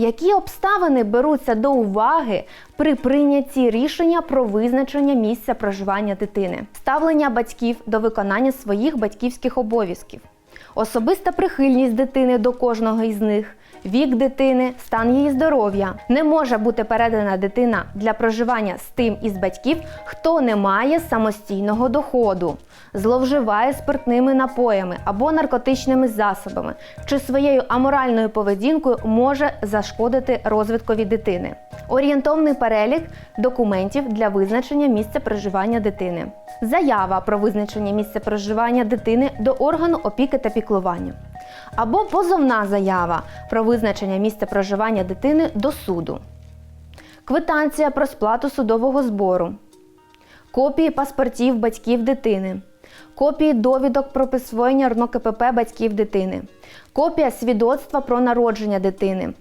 Які обставини беруться до уваги при прийнятті рішення про визначення місця проживання дитини, ставлення батьків до виконання своїх батьківських обов'язків, особиста прихильність дитини до кожного із них, вік дитини, стан її здоров'я. Не може бути передана дитина для проживання з тим із батьків, хто не має самостійного доходу, зловживає спиртними напоями або наркотичними засобами, чи своєю аморальною поведінкою може зашкодити розвиткові дитини. Орієнтовний перелік документів для визначення місця проживання дитини. Заява про визначення місця проживання дитини до органу опіки та піклування. Або позовна заява про визначення місця проживання дитини до суду. Квитанція про сплату судового збору. Копії паспортів батьків дитини, копії довідок про присвоєння РНОКПП батьків дитини, копія свідоцтва про народження дитини,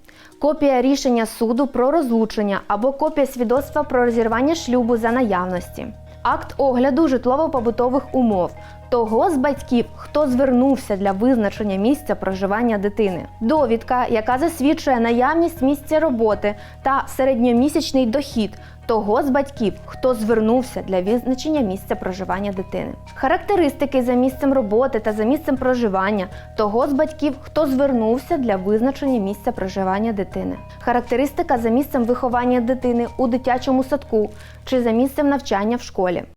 копія рішення суду про розлучення або копія свідоцтва про розірвання шлюбу за наявності, акт огляду житлово-побутових умов того з батьків, хто звернувся для визначення місця проживання дитини, довідка, яка засвідчує наявність місця роботи та середньомісячний дохід того з батьків, хто звернувся для визначення місця проживання дитини. Характеристики за місцем роботи та за місцем проживання того з батьків, хто звернувся для визначення місця проживання дитини. Характеристика за місцем виховання дитини у дитячому садку чи за місцем навчання в школі.